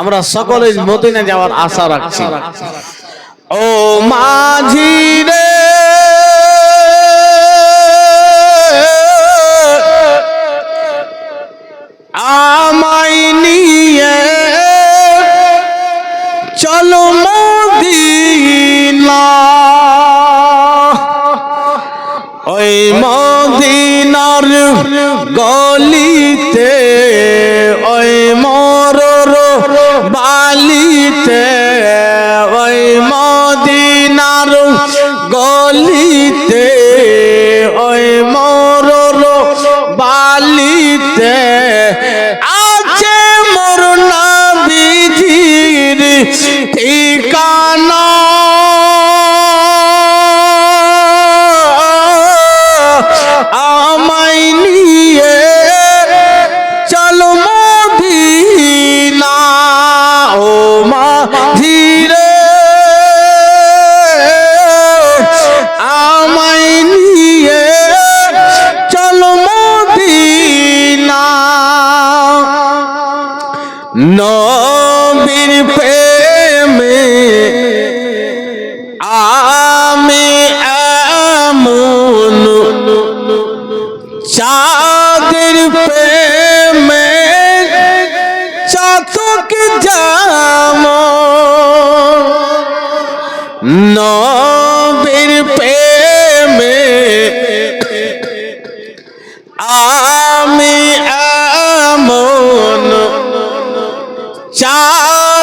আমরা সকলে মদিনা যাওয়ার আশা রাখছি। ও মাঝি রে। আমায় নিয়ে চলো মদিনা। ওই মদিনার গলিতে বালিতে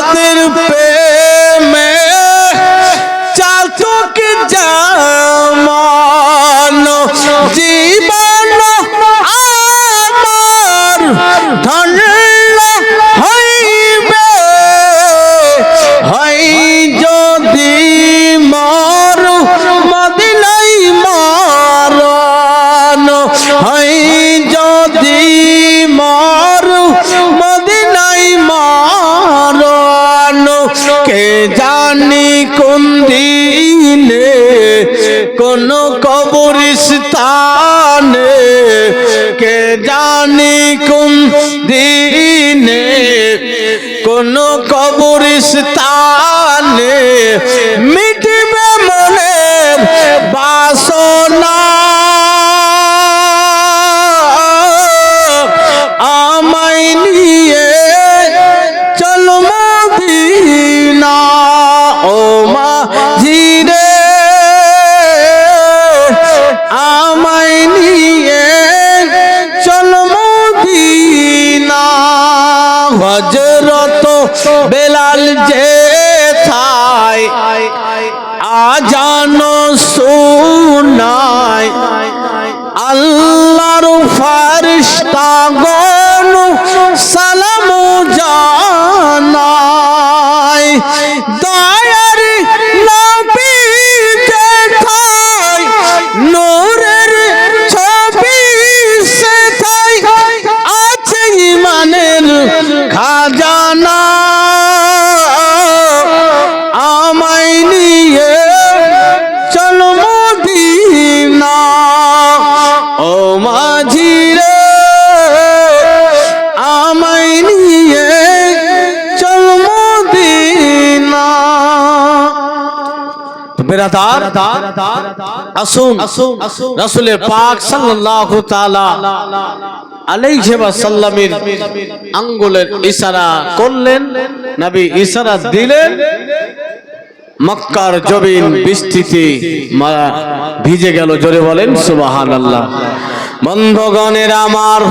চাঁদের প্রেমে কোন দিনে কোন কবরস্থানে বেরাদার আসুন, রাসূলের পাক আঙ্গুলের ইশারা করলেন, নবী ইশারা দিলেন, মক্কার জবিন বৃষ্টিতে ভিজে গেল, জোরে বলেন, সুবহানাল্লাহ। বন্ধগণের আমার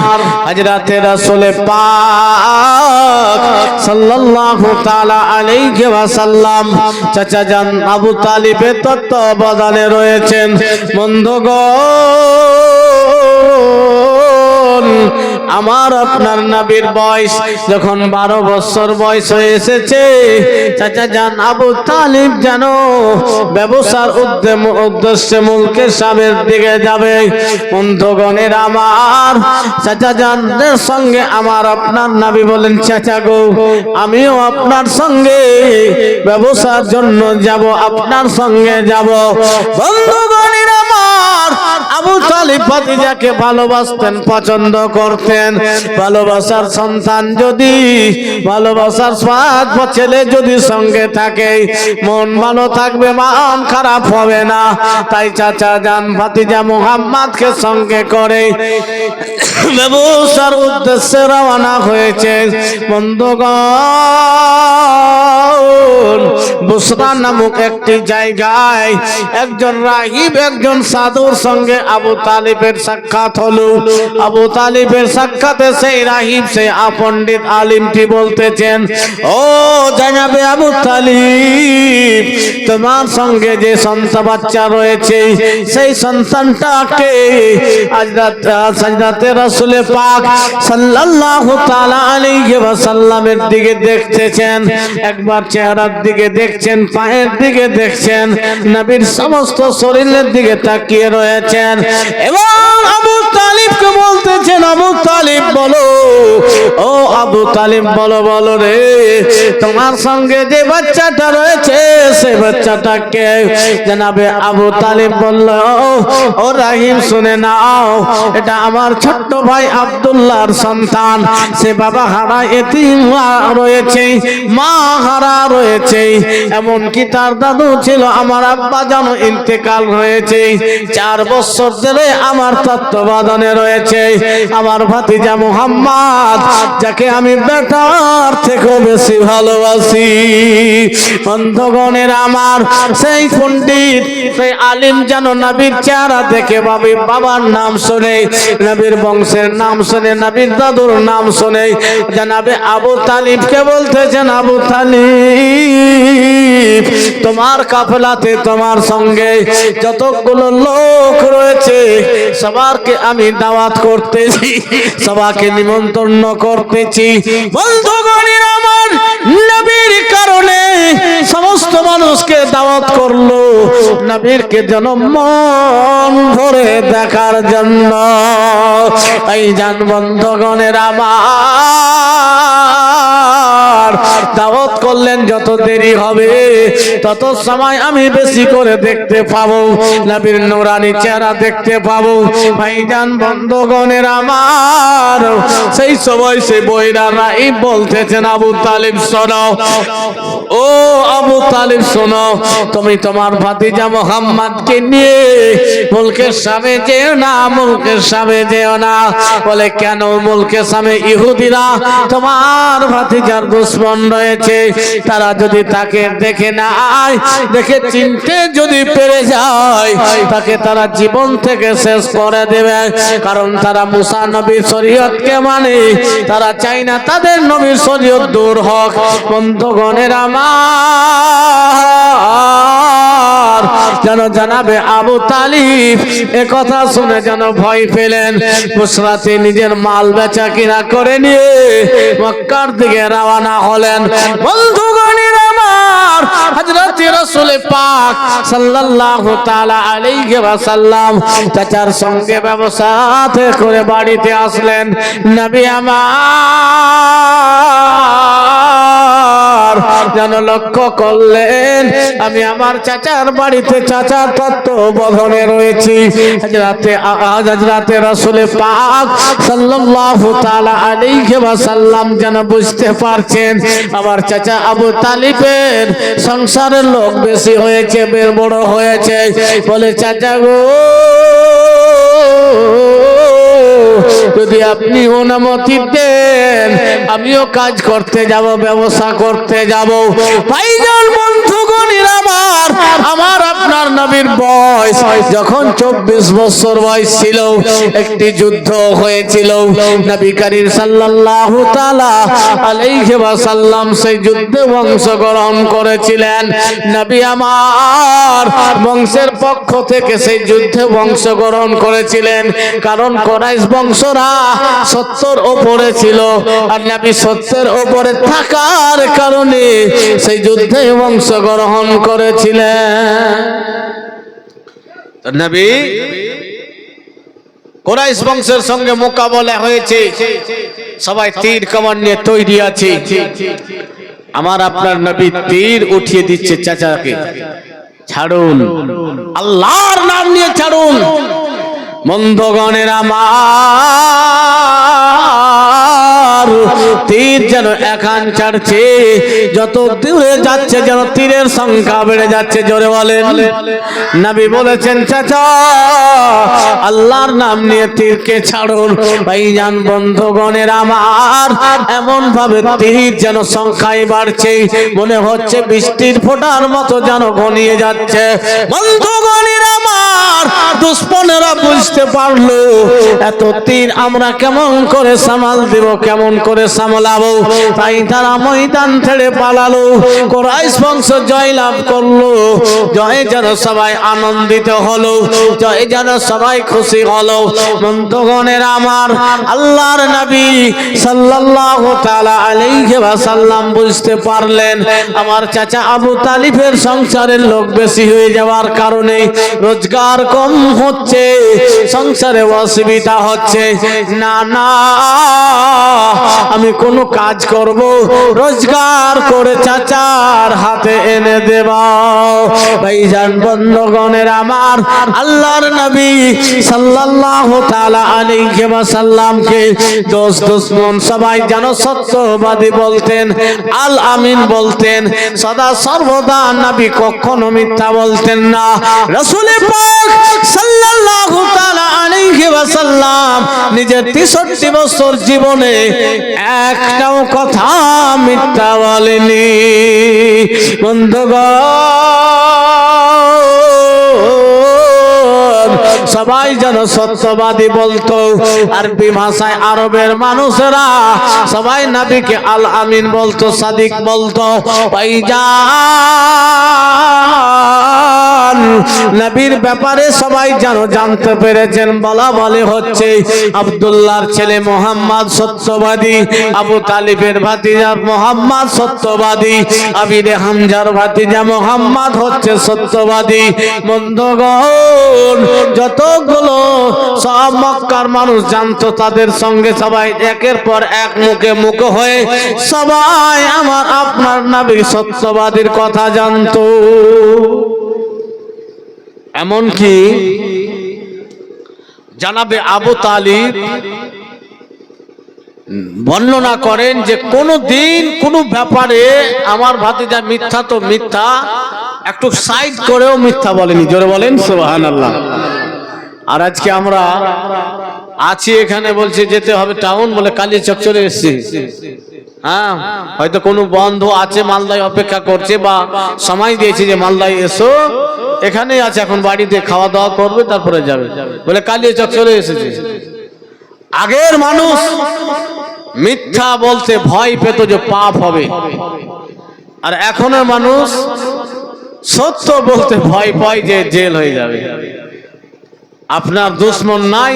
হাজরাতে রাসুলে পাক সাল্লাল্লাহু তাআলা আলাইহি ওয়াসাল্লাম চাচা জান আবু তালিবের তত্ত্বাবধানে রয়েছেন। বন্ধগণ আমার আপনার নাবির বয়স যখন বারো বছর বয়স হয়ে এসেছে, চাচা জান আবু তালিব যেন ব্যবসার উদ্যম উদ্দেশ্যে মুলকের সাবের দিকে যাবে। বন্ধুগণের আমার চাচা জানদের সঙ্গে আমার আপনার নাবি বলেন, চাচা গো, আমিও আপনার সঙ্গে ব্যবসার জন্য যাব, আপনার সঙ্গে যাব। বন্ধুগণের আবু তালিব ভাতিজাকে ভালোবাসতেন, পছন্দ করতেন। ভালোবাসার সন্তান যদি, ভালোবাসার স্বাদ ছেলে যদি সঙ্গে থাকে, মন ভালো থাকবে, মন খারাপ হবে না। তাই চাচা যান, ভাতিজা মোহাম্মদকে সঙ্গে করে ব্যবসার উদ্দেশ্যে রওনা হয়েছে। বন্ধুগণ বুসরা নামক একটি জায়গায় একজন রাহিব একজন সাধুর সঙ্গে আবু তালিবের সাক্ষাৎ হলো। আবু তালিবের সাক্ষাতে সেই রাহিব সেই আপণ্ডিত আলিমটি বলতেছেন, ও জানাবে আবু তালিব, তোমার সঙ্গে যে সন্তান বাচ্চা রয়েছে, সেই সন্তানটাকে আজ রাত আজ রাতে রাসূলে পাক সাল্লাল্লাহু তাআলা আলাইহি ওয়াসাল্লামের দিকে দেখতেছেন। একবার চেহারার দিকে দেখছেন, পায়ের দিকে দেখছেন, নবীর সমস্ত শরীরের দিকে তাকিয়ে রয়েছেন। এবং আবু তালিবকে বলতেছেন, আবু তালিব, বলো। ও আবু তালিব, বলো বলো রে, তোমার সঙ্গে যে বাচ্চাটা রয়েছে সেই বাচ্চাটাকে জানাবে আবু তালিব বলল, ও রাহিম, শুনে নাও, এটা আমার ছোট্ট ভাই আব্দুল্লাহর সন্তান। সে বাবা হারা এতিম রয়েছে, মা হারা রয়েছে এমনকি তার দাদু ছিল? আমার আব্বা যেন ইন্তেকাল হয়েছে। চার বছর ধরে আমার তত্ত্বাবধানে রয়েছে। আমার ভাতিজা মুহাম্মদ, যাকে আমি বেটার থেকেও বেশি ভালোবাসি। বন্ধগণের আমার, সেই পণ্ডিত, সেই আলিম যেন নবীর চেহারা দেখে ভাবি, বাবার নাম শুনে, নবীর বংশের নাম শুনে, নবীর দাদুর নাম শুনে, জানাবে আবু তালিবকে বলতেছেন আবু তালিব। তোমার কাফেলাতে, তোমার সঙ্গে যতগুলো লোক রয়েছে, সবারকে আমি দাওয়াত করতেছি, সবাকে নিমন্ত্রণ করতেছি। নবীর কারণে সমস্ত মানুষকে দাওয়াত করল, নবীরকে যেন মন ভরে দেখার জন্য। এই যান বন্ধগণের আমার দাওয়াত করলেন, যত দেরি হবে, তত সময় আমি বেশি করে দেখতে পাবো। নবীর নুরানি চেহারা দেখতে পাবো। ভাইজান, বন্ধগণের আমার, সেই সময় সে বইরা রাই বলতেছেন, আবু তালিব, শোনো। ও আবু তালিব, শোনো, তুমি তোমার ভাতিজা মোহাম্মদকে নিয়ে মুলকের সামনে যেও না, মুলকের সামনে যেও না। বলে, কেন মুলকের সামনে ইহুদিরা তোমার ভাতিজার দুশ্মন রয়েছে, তারা যদি তাকে দেখে নাই দেখে চিনতে যদি পেরে যায়, তাকে তারা জীবন থেকে শেষ করে দেবে। কারণ তারা মুসা নবীর শরীয়তকে মানে তারা চাই না তাদের নবী শরীয়ত দূর হোক। বন্ধুগণের আমার যেন জানাবে আবু তালিব, এ কথা শুনে যেন ভয় পেলেন। মুসরাতে নিজের মাল বেচা কিনা করে নিয়ে মক্কার দিকে রওনা হলেন। বন্ধুগণের আমার, হযরত রাসূল পাক সাল্লাল্লাহু তাআলা আলাইহি ওয়াসাল্লাম চাচার সঙ্গে ব্যবসাতে করে বাড়িতে আসলেন। নবী আমার, যেন লক্ষ্য করলেন, আমি আমার চাচার বাড়িতে চাচার তত্ত্ব বধনে রয়েছি রাতে আজ রাতে রাসূলে পাক সাল্লাল্লাহু তাআলা আলাইহি ওয়াসাল্লাম যেন বুঝতে পারছেন, আমার চাচা আবু তালিবের সংসারের লোক বেশি হয়েছে, বের বড় হয়েছে। বলে, চাচা গো, যদি আপনি অনুমতি দেন, আমিও কাজ করতে যাব, ব্যবসা করতে যাব। ভাইজান আমার আমার আপনার নবীর বয়স যখন চব্বিশ বছর বয়স ছিল একটি যুদ্ধ হয়েছিল। নবী করিম সাল্লাল্লাহু তাআলা আলাইহি ওয়াসাল্লাম সেই যুদ্ধে অংশগ্রহণ করেছিলেন। নবী আমার বংশের পক্ষ থেকে সেই যুদ্ধে অংশগ্রহণ করেছিলেন। কারণ কোরাইশ বংশরা সত্তর ওপরে ছিল আর নবী সত্যের ওপরে থাকার কারণে সেই যুদ্ধে অংশগ্রহণ করেছিলেন। তো নবী, কোরাইশ বংশের সঙ্গে মোকাবেলা হয়েছে। সবাই তীর কামান নিয়ে তৈরি আছে। আমার আপনার নবী তীর উঠিয়ে দিচ্ছে চাচাকে। ছাড়ুন। আল্লাহর নাম নিয়ে ছাড়ুন। বন্ধগণের আমার তীর যেন এখান ছাড়ছে, যত দূরে যাচ্ছে যেন তীরের সংখ্যা বেড়ে যাচ্ছে, জোরে বলেন। নবী বলেছেন, চাচা, আল্লাহর নাম নিয়ে তীরকে ছাড়ুন। ভাইজান, বন্ধগণের আমার এমন ভাবে তীর যেন সংখ্যায় বাড়ছে, মনে হচ্ছে বৃষ্টির ফোঁটার মতো যেন ঘনিয়ে যাচ্ছে। বন্ধগণের আমার দুশ্মনেরা বুঝতে পারল এত তীর আমরা কেমন করে সামাল দেব, কেমন করে সামলাবো। তাই তারা ময়দান ছেড়ে পালালো, কোরাইশ বংশ জয় লাভ করল, জয় যেন সবাই আনন্দিত হলো, জয় যেন সবাই খুশি হলো। আমার আল্লাহর নবী সাল্লাল্লাহু তাআলা আলাইহি ওয়াসাল্লাম বুঝতে পারলেন, আমার চাচা আবু তালিফের সংসারের লোক বেশি হয়ে যাওয়ার কারণে রোজগার কম হচ্ছে, সংসারে অসুবিধা হচ্ছে। না না, আমি কোনো কাজ করব, রোজগার করে চাচার হাতে এনে দেব। ভাইজান, বন্ধগণের আমার আল্লাহর নবী সাল্লাল্লাহু তাআলা আলাইহি ওয়াসাল্লামকে দোষ, দুশ্মন সবাই যেন সত্যবাদী বলতেন, আল আমিন বলতেন, সদা সর্বদা নবী কখনো মিথ্যা বলতেন না। রাসূল পাক সাল্লাল্লাহু তাআলা আলাইহি নিজের 63 বছর জীবনে একটাও কথা মিথ্যা বলেনি। বন্ধুগণ, সবাই যেন সত্যবাদী বলতো আরবি ভাষায় আরবের মানুষেরা সবাই নবীকে আল আমিন বলতো, সাদিক বলতো ভাইজান নবীর ব্যাপারে সবাই যেন জানতে পেরেছেন, বলা বলে হচ্ছে, আব্দুল্লাহর ছেলে মোহাম্মদ সত্যবাদী, আবু তালিবের ভাতিজা মোহাম্মদ সত্যবাদী আবিরে হামজার ভাতিজা মোহাম্মদ হচ্ছে সত্যবাদী। বন্ধগণ, যতগুলো সব মক্কার মানুষ জানতো, তাদের সঙ্গে সবাই একের পর এক মুখে মুখ হয়ে সবাই আমার আপনার নবী সত্যবাদীর কথা জানতো। এমনকি জানাবে আবু তালিব বর্ণনা করেন যে কোনো দিন কোনো ব্যাপারে আমার ভাতিজা মিথ্যা তো মিথ্যা, একটু সাইড করেও মিথ্যা বলেনি। জোরে বলেন সোহান আল্লাহ আর আজকে আমরা আছি এখানে বলছি যেতে হবে টাউন বলে কালী চক চলে এসছি। হ্যাঁ হয়তো কোনো বন্ধু আছে, মালদায় অপেক্ষা করছে বা সময় দিয়েছে যে মালদায় এসো। এখানেই আছে, এখন বাড়িতে খাওয়া দাওয়া করবে, তারপরে যাবে। বলে কালী চক চলে এসেছে। আগের মানুষ মিথ্যা বলতে ভয় পেত যে পাপ হবে। আর এখনের মানুষ সত্য বলতে ভয় পায় যে জেল হয়ে যাবে। আপনার দুশ্মন নাই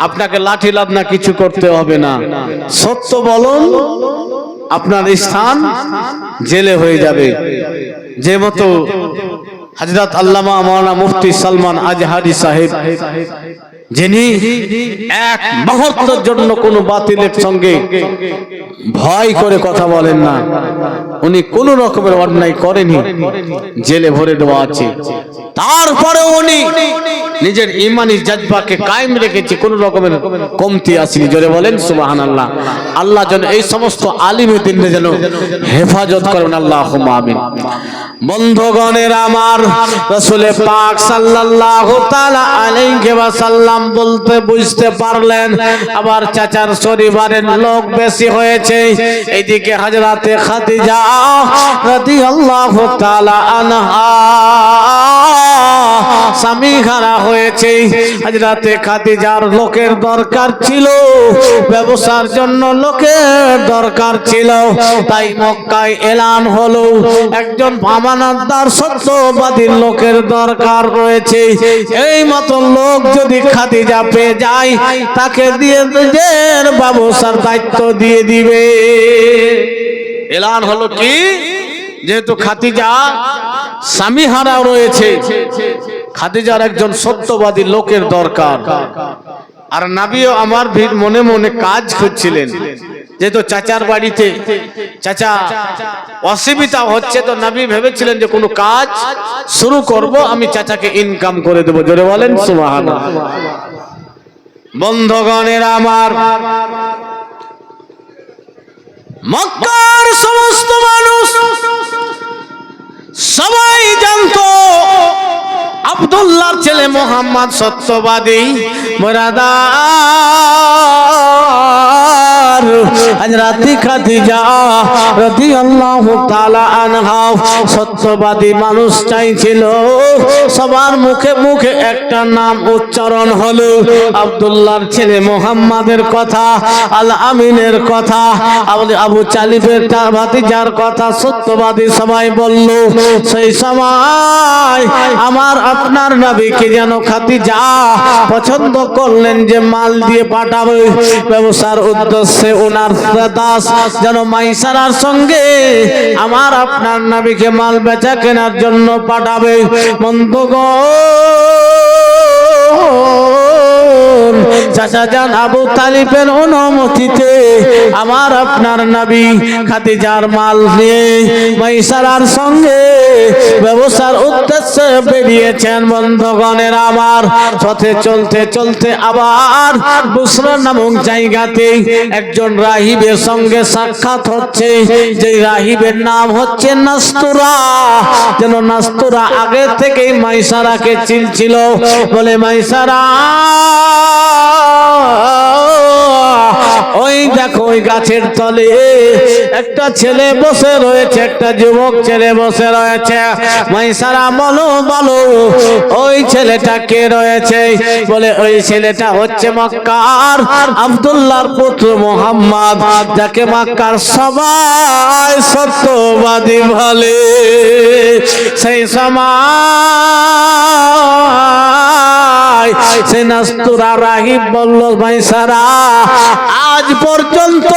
আপনাকে লাঠি লাদনা কিছু করতে হবে না। সত্য বলুন, আপনার স্থান জেলে হয়ে যাবে। যে মতো হজরত আল্লামা মাওলানা মুফতি সালমান আজহারি সাহেব যিনি এক মুহূর্তের জন্য কোনো বাতিলের সঙ্গে ভয় করে কথা বলেন না। উনি কোন রকমের অন্যায় করেনি, জেলে ভরে দেওয়া আছে। তারপরে উনি নিজের ইমানি জাজবাকে কায়েম রেখেছে, কোন রকমের কমতি আসেনি। জোরে বলেন সুবাহান আল্লাহ আল্লাহ যেন এই সমস্ত আলিমে দিন যেন হেফাজত করেন। আল্লাহ আমিন। বন্ধগণের, আমার রসুলে পাক সাল্লাল্লাহু তাআলা আলাইহি ওয়াসাল্লাম বলতে বুঝতে পারলেন আবার চাচার পরিবারের লোক বেশি হয়েছে। এইদিকে ছিল, ব্যবসার জন্য লোকের দরকার ছিল। তাই এলান হলো। একজন আমানতদার সত্যবাদী লোকের দরকার রয়েছে। এই মতো লোক যদি খাদিজা পেয়ে যায়, তাকে দিয়ে নিজের ব্যবসার দায়িত্ব দিয়ে দিবে। এলান হলো কি? যেহেতু খাদিজা স্বামী হারা রয়েছে, খাদিজার একজন সত্যবাদী লোকের দরকার। আর নাবিও আমার ভিড় মনে মনে কাজ করছিলেন যেহেতু চাচার বাড়িতে চাচা অসুবিধা হচ্ছে তো নবী ভেবেছিলেন যে কোনো কাজ শুরু করব, আমি চাচাকে ইনকাম করে দেবো। জোরে বলেন, সুবহানাল্লাহ। বন্ধগণের আমার, মক্কার সমস্ত মানুষ সবাই জানতো, আব্দুল্লাহর ছেলে মোহাম্মদ সত্যবাদী, মোরাদার। Jesus. হযরত খাদিজা রাদিয়াল্লাহু তাআলা আনহা সত্যবাদী মানুষ চাইছিল। সবার মুখে মুখে একটা নাম উচ্চারণ হলো আব্দুল্লাহর ছেলে মোহাম্মদের কথা, আল আমিনের কথা। আবু- তার ভাতিজার কথা সত্যবাদী সবাই বলল, সেই সময় আমার আপনার নবীকে যেন খাতিজা পছন্দ করলেন যে মাল দিয়ে পাঠাবে। ব্যবসার উদ্দেশ্যে ওনার দাস যেন মাইসারার সঙ্গে আমার আপনার নাবিকে মাল বেচা কেনার জন্য পাঠাবে। বন্ধুগণ চাচা যান আবু তালিবের অনুমতিতে আমার আপনার নবী খাদিজার মাল নিয়ে মাইসারার সঙ্গে ব্যবসার উদ্দেশ্যে বেরিয়েছেন বন্ধগণের আমার। পথে চলতে চলতে আবার বুসরা নামক জায়গাতে একজন রাহিবের সঙ্গে সাক্ষাৎ হচ্ছে। যে রাহিবের নাম হচ্ছে নাস্তুরা। যেন নাস্তুরা আগে থেকেই মাইসারাকে চিনছিল। বলে মাইসারা ওই দেখো, ওই গাছের তলে একটা ছেলে বসে রয়েছে, একটা যুবক ছেলে বসে রয়েছে। মাইসারা বলো বলো, ওই ছেলেটা কে রয়েছে। বলে, ওই ছেলেটা হচ্ছে মক্কার আব্দুল্লাহর পুত্র মোহাম্মদ, যাকে মক্কার সবাই সত্যবাদী বলে। সেই সময় সে নাস্তুরা রাহিব বলল ভাই সারা আজ পর্যন্ত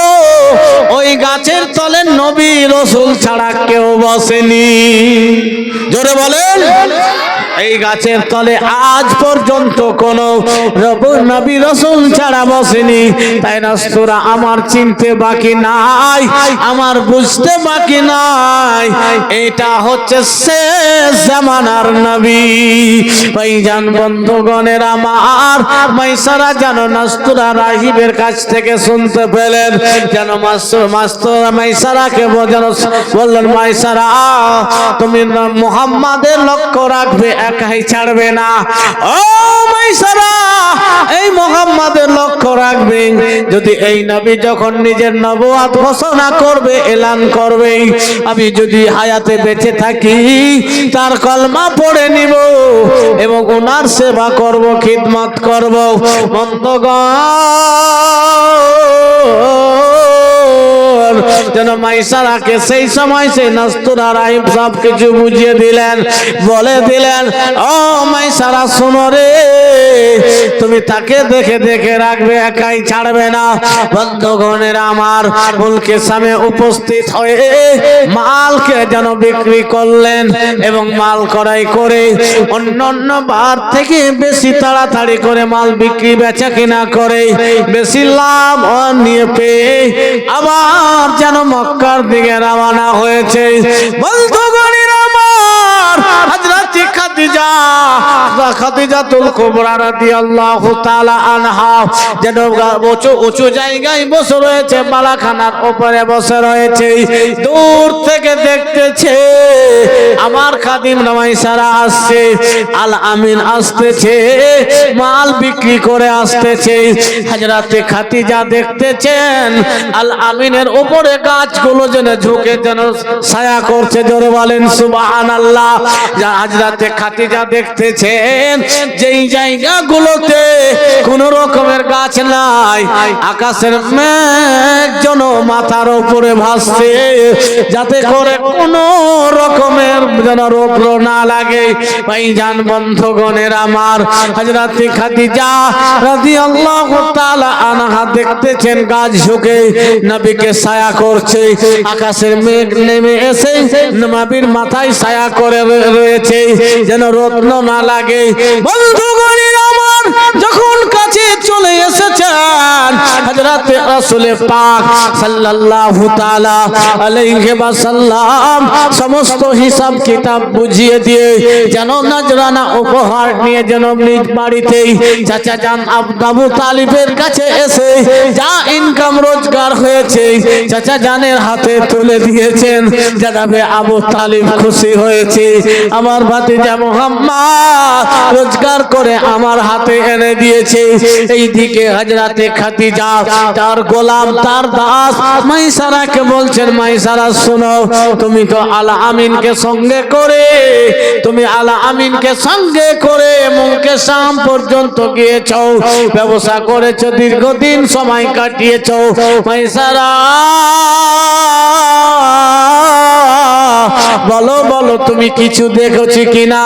ওই গাছের তলে নবী রসুল ছাড়া কেউ বসেনি। জোরে বলেন। এই গাছের তলে আজ পর্যন্ত কোন নবী রসুল ছাড়া বসেনি। তাই নাস্তুরা আমার চিনতে বাকি নাই, আমার বুঝতে বাকি নাই। এটা হচ্ছে শেষ জামানার নবী। ভাইজান, বন্ধুগণের আমার, মাইসারা যেন নাস্তুরা রাহিবের কাছ থেকে শুনতে পেলেন, যেন মাস্টার মাস্টার মাইসারাকে যেন বললেন, মাইসারা, তুমি মোহাম্মদের লক্ষ্য রাখবে একাই ছাড়বে না। ও মাইসারা, এই মোহাম্মদের লক্ষ্য রাখবে যদি এই নবী যখন নিজের নবুয়াত ঘোষণা করবে, এলান করবে, আমি যদি হায়াতে বেঁচে থাকি, তার কলমা পড়ে নিব এবং ওনার সেবা করব, খিদমত করব। বন্ধগণ যেন মাইসারাকে সেই সময় সেই নাস্তুরা রাহিম সব কিছু বুঝিয়ে দিলেন। বলে দিলেন, ও মাইসারা, শোনো রে, তুমি তাকে দেখে দেখে রাখবে, একাই ছাড়বে না। বন্ধগণের, আমার মুলকে সামনে উপস্থিত হয়ে মালকে যেন বিক্রি করলেন এবং মাল করাই করে অন্য অন্য বার থেকে বেশি তাড়াতাড়ি করে মাল বিক্রি, বেচা কিনা করে বেশি লাভ নিয়ে পেয়ে আবার যেন মক্কার দিকে রওনা হয়েছে। বন্ধুগণের খাদিজাতুল উঁচু উঁচু জায়গায় বসে রয়েছে বসে রয়েছে। দূর থেকে দেখতেছে, আমার খাদিম আসছে, আল আমিন আসতেছে, মাল বিক্রি করে আসতেছে। হাজরাতে খাতিজা দেখতেছেন, আল আমিনের উপরে গাছগুলো যেন ঝুঁকে যেন ছায়া করছে, জোরে বলেন সুবাহান আল্লাহ হাজরাতে খাতিজা দেখতেছেন যেই জায়গাগুলোতে কোন রকমের গাছ নাই, আকাশের মেঘ যেন মাথার উপরে ভাসছে, যাতে করে কোন রকমের যেন রৌদ্র না লাগে। ভাইজান বন্ধগণের আমার হাজরাতে খাদিজা রাদিয়াল্লাহু তাআলা আনহা দেখতেছেন গাছ ঝুঁকে, নবীকে ছায়া করছে, আকাশের মেঘ নেমে এসে নবীর মাথায় ছায়া করে রয়েছে, যেন রত্ন না লাগে। বন্ধুগণের আমার যখন কাছে চলে এসেছেন, হযরত রাসূল পাক সাল্লাল্লাহু তাআলা আলাইহি ওয়াসাল্লাম সমস্ত হিসাব কিতাব বুঝিয়ে দিয়ে, যেন নজরানা উপহার নিয়ে যেন নিজ বাড়িতেই চাচা জান আবু তালিবের কাছে এসে যা ইনকাম রোজগার হয়েছে, চাচা জানের হাতে তুলে দিয়েছেন। জানাবে আবু তালিব খুশি হয়েছে, আমার ভাতিজা মোহাম্মদ রোজগার করে আমার হাতে এনে দিয়েছে। এই দিকে হাজরাতে খাতিজা তার গোলাম, তার দাস মাইসারাকে বলছেন, মাইসারা, শোনো, তুমি তো আলা আমিনকে সঙ্গে করে, তুমি আলা আমিনকে সঙ্গে করে মুখে শাম পর্যন্ত গিয়েছ, ব্যবসা করেছ, দীর্ঘদিন সময় কাটিয়েছ, মাইসারা। বলো বলো, তুমি কিছু দেখেছি কিনা?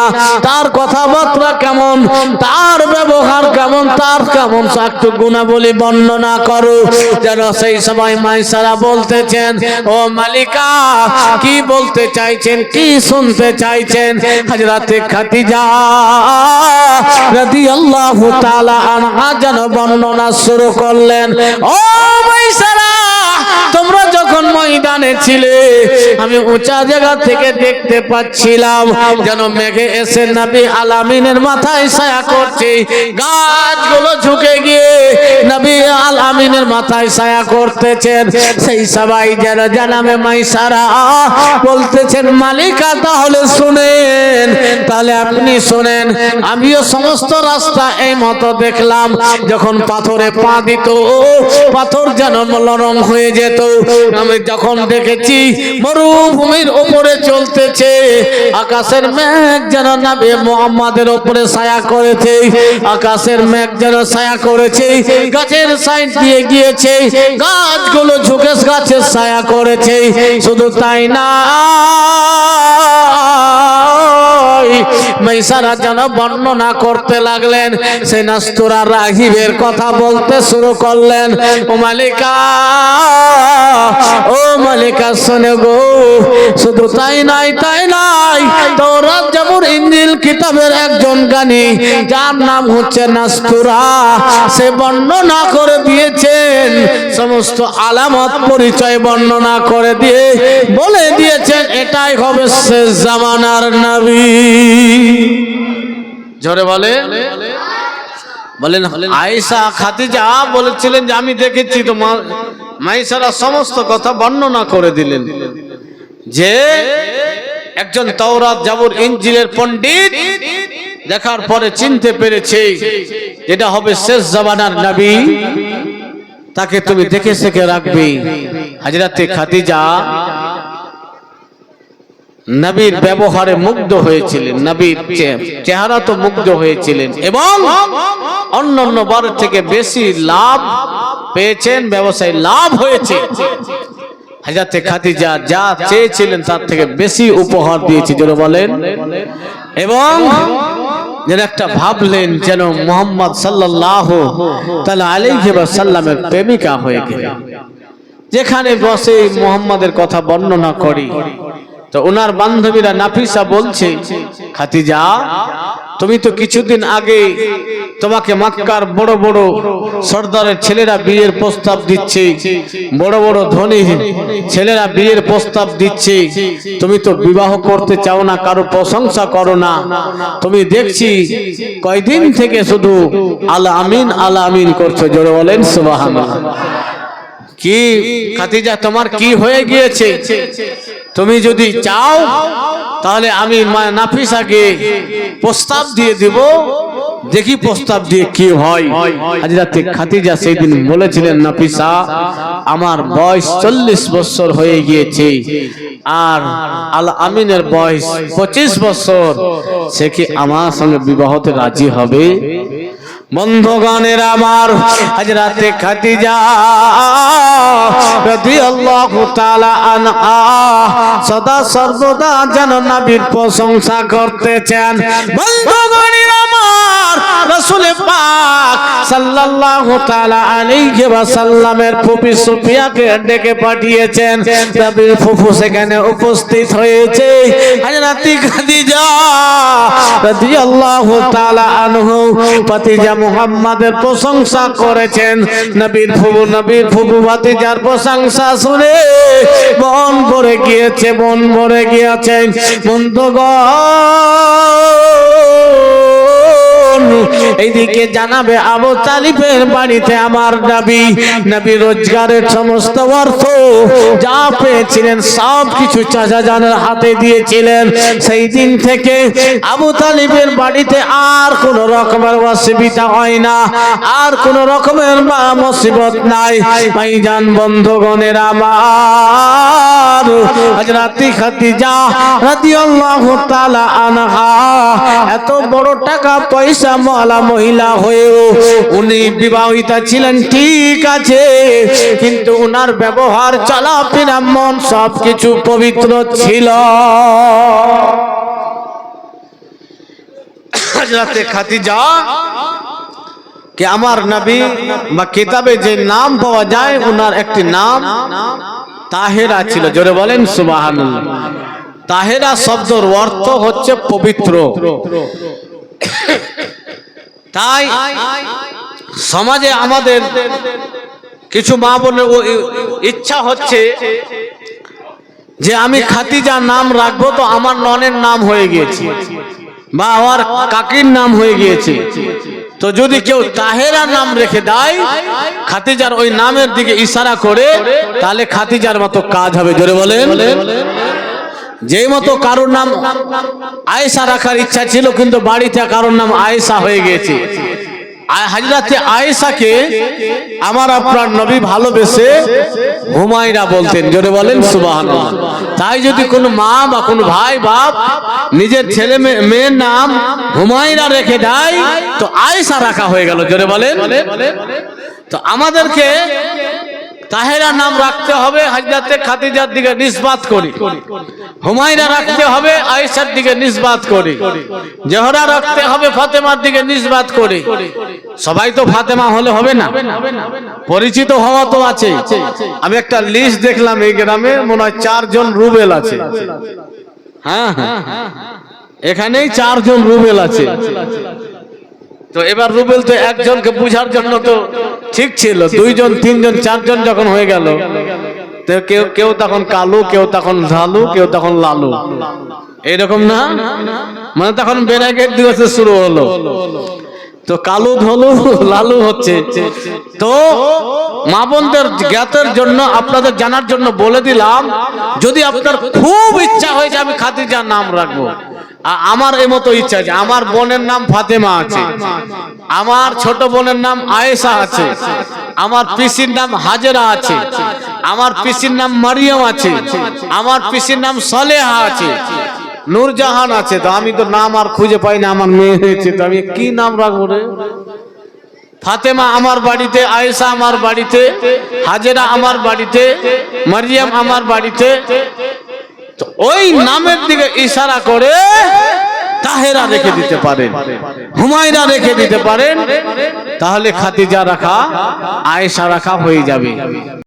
তার কথাবার্তা কেমন? তার ব্যবহার কেমন? তার কেমন? একটু গুণাবলী বর্ণনা করো। যেন সেই সময় মাইসারা বলতেছেন, ও মালিকা, কি বলতে চাইছেন? কি শুনতে চাইছেন? হাজরাতে খাতিজা রাদিয়াল্লাহু তাআলা আনহা যেন বর্ণনা শুরু করলেন, ও মাইসারা, তোমরা যখন ময়দানে ছিলে, আমি উঁচা জায়গা থেকে দেখতে পাচ্ছিলাম যেন মেঘে এসে নাবি আলামিনের মাথায় ছায়া করছে। গাছগুলো ঝুঁকে গিয়ে আলামিনের মাথায় ছায়া করতেছেন, সেই সবাই যেন জানামে মাইসারা। বলতেছেন, মালিকা, তাহলে শুনেন, তাহলে আপনি শুনেন। আমিও সমস্ত রাস্তা এই মতো দেখলাম, যখন পাথরে পা দিত, পাথর যেন নরম হয়ে যেত। আমি যখন দেখেছি, মরুভূমির উপরে চলতেছে, আকাশের মেঘ যেন নাবে মোহাম্মদের উপরে ছায়া করেছে, আকাশের মেঘ যেন ছায়া করেছে, গাছের সাইড দিয়ে গিয়েছে গাছগুলো ঝুঁকে গাছের ছায়া করেছে শুধু তাই না। মেসারা যেন বর্ণনা করতে লাগলেন, সে নাস্তুরা রাহিবের কথা বলতে শুরু করলেন। ও মালিকা ও মালিকা, শোনে গো, শুধু তাই নাই তাই নাই তৌরাত জাবুর ইঞ্জিল কিতাবের একজন গানি, যার নাম হচ্ছে নাস্তুরা। সে বর্ণনা করে দিয়েছেন, সমস্ত আলামত পরিচয় বর্ণনা করে দিয়ে, বলে দিয়েছেন, এটাই হবে শেষ জামানার নবী। জোরে বলে। বলেন, আয়েশা, খাদিজা বলেছিলেন যে, আমি দেখেছি তোমার মাইসারা সমস্ত কথা বর্ণনা করে দিলেন। যে একজন তওরাত জাবুর ইঞ্জিলের পণ্ডিত, দেখার পরে চিনতে পেরেছে যেটা হবে শেষ জামানার নবী। তাকে তুমি দেখে শেখে রাখবে। হাজরাতে খাদিজা নবীর ব্যবহারে মুগ্ধ হয়েছিলেন, নবীর চেহারা তো মুগ্ধ হয়েছিলেন এবং অন্য অন্য বার থেকে বেশি লাভ পেয়েছেন, ব্যবসায় লাভ হয়েছে। হাজাতে খাদিজা যা চেয়েছিলেন তার থেকে বেশি উপহার দিয়েছি যেন বলেন। এবং যেন একটা ভাবলেন যেন মোহাম্মদ সাল্লাহ তাহলে আলাইহি সাল্লামের প্রেমিকা হয়ে গেলেন। যেখানে বসে মোহাম্মদের কথা বর্ণনা করি। তো ওনার বান্ধবীরা নাফিসা বলছে খাতিজা তুমি তো কিছুদিন আগে তোমাকে মক্কার বড় বড় সর্দারের ছেলেরা বিয়ের প্রস্তাব দিচ্ছে, বড় বড় ধনী ছেলেরা বিয়ের প্রস্তাব দিচ্ছে, তুমি তো বিবাহ করতে চাও না, কারও প্রশংসা করো না। তুমি দেখছি কয়দিন থেকে শুধু আলা আমিন আলা আমিন করছ, জোরে বলেন সুবহানাল্লাহ। কি? খাতিজা তোমার কি হয়ে গিয়েছে? তুমি যদি চাও, তাহলে আমি নাফিসাকে প্রস্তাব দিয়ে দিব। দেখি প্রস্তাব দিয়ে কি হয়। হাজরাতে খাতিজা সেই দিন বলেছিলেন, নাফিসা, আমার বয়স চল্লিশ বছর হয়ে গিয়েছে। আর আল আমিনের বয়স পঁচিশ বছর। সে কি আমার সঙ্গে বিবাহতে রাজি হবে? বন্ধগানের আমার তাআলা আনহা সদা সর্বদা যেন প্রশংসা করতেছেন। বন্ধুগণের আমার পাক ফুফি সুফিয়াকে ডেকে পাঠিয়েছেন। নবীর ফুফু সেখানে উপস্থিত হয়েছে। হযরতি খাদিজা রাদিয়াল্লাহু তাআলা আনহু, ভাতিজা মুহাম্মাদের প্রশংসা করেছেন। নবীর ফুবু, নবীর ফুবুবাতি যার প্রশংসা শুনে বন ভরে গিয়েছে বন ভরে গিয়েছেন বন্ধুগণ এইদিকে জানাবে আবু তালিবের বাড়িতে আমার নবী। নবী রোজগারের সমস্ত অর্থ যা পেয়েছিলেন, সব কিছু চাচা জানের হাতে দিয়েছিলেন। সেই দিন থেকে আবু তালিবের বাড়িতে আর কোন রকমের অসুবিধা হয় না, আর কোন রকমের মা মুসিবত নাই। ভাইজান, বন্ধুগণের আমার, হযরতি খাদিজা রাদিয়াল্লাহু তাআলা আনহা, এত বড় টাকা পয়সা মালা মহিলা হয়েও উনি বিবাহিতা ছিলেন, ঠিক আছে। কিন্তু উনার ব্যবহার, চলাফেরা, মন সবকিছু পবিত্র ছিল। আমার নবী বা কিতাবে যে নাম পাওয়া যায় একটি নাম তাহেরা ছিল। বলেন তাহেরা শব্দর অর্থ হচ্ছে পবিত্র। তাই সমাজে আমাদের কিছু মা বোনের ইচ্ছা হচ্ছে যে আমি খাতিজা নাম রাখব তো আমার ননের নাম হয়ে গিয়েছে বা আমার কাকির নাম হয়ে গিয়েছে। তো যদি কেউ তাহেরা নাম রেখে দেয়, খাতিজার ওই নামের দিকে ইশারা করে, তাহলে খাতিজার মতো কাজ হবে। জোরে বলেন। যেই মতো কারোর নাম আয়েশা রাখার ইচ্ছা ছিল, কিন্তু বাড়িতে কারোর নাম আয়েশা হয়ে গিয়েছে। আ- হাজরাতে আয়েশাকে আমার আপনার নবী ভালোবেসে হুমায়রা বলতেন, জোরে বলেন, সুবহানাল্লাহ। তাই যদি কোনো মা বা কোনো ভাই, বাপ নিজের ছেলে মেয়ে- মেয়ের নাম হুমায়রা রেখে দেয়, তো আয়েশা রাখা হয়ে গেল, জোরে বলেন। তো আমাদেরকে তাহেরা নাম রাখতে হবে, হাজরাতে খাদিজার দিকে নিসবাত করি। হুমায়রা রাখতে হবে, আয়েশার দিকে নিসবাত করি। জহরা রাখতে হবে, ফাতেমার দিকে নিসবাত করি। সবাই তো ফাতেমা হলে হবে না। পরিচিত হওয়া তো আছে। আমি একটা লিস্ট দেখলাম এই গ্রামে, মনে হয় চারজন রুবেল আছে। হ্যাঁ হ্যাঁ। এখানেই চারজন রুবেল আছে। তো এবার রুবেল তো একজনকে বুঝার জন্য তো ঠিক ছিল, দুইজন, তিনজন, চারজন যখন হয়ে গেল, তো কেউ কেউ তখন কালু, কেউ তখন ঝালু, কেউ তখন লালু। এরকম না? মানে তখন বেড়াগেট দিবসে শুরু হলো। তো কালু ধলু লালু হচ্ছে। তো মা বোনদের জ্ঞাতের জন্য, আপনাদের জানার জন্য বলে দিলাম, যদি আপনার খুব ইচ্ছা হয় যে আমি খাদিজার নাম রাখব। আমার এই মতো ইচ্ছা আছে। আমার বোনের নাম ফাতেমা আছে। আমার ছোট বোনের নাম আয়েশা আছে। আমার পিসির নাম হাজেরা আছে। আমার পিসির নাম মারিয়াম আছে। আমার পিসির নাম সলেহা আছে। নূরজাহান আছে তো, আমি তো নাম আর খুঁজে পাই না, আমার মেয়ে হয়েছে তো, আমি কি নাম রাখব রে? ফাতেমা আমার বাড়িতে, আয়েশা আমার বাড়িতে, হাজেরা আমার বাড়িতে, মারিয়াম আমার বাড়িতে। ওই নামের দিকে ইশারা করে তাহেরা রেখে দিতে পারেন, হুমায়রা রেখে দিতে পারেন, তাহলে খাতিজা রাখা, আয়েশা রাখা হয়ে যাবে।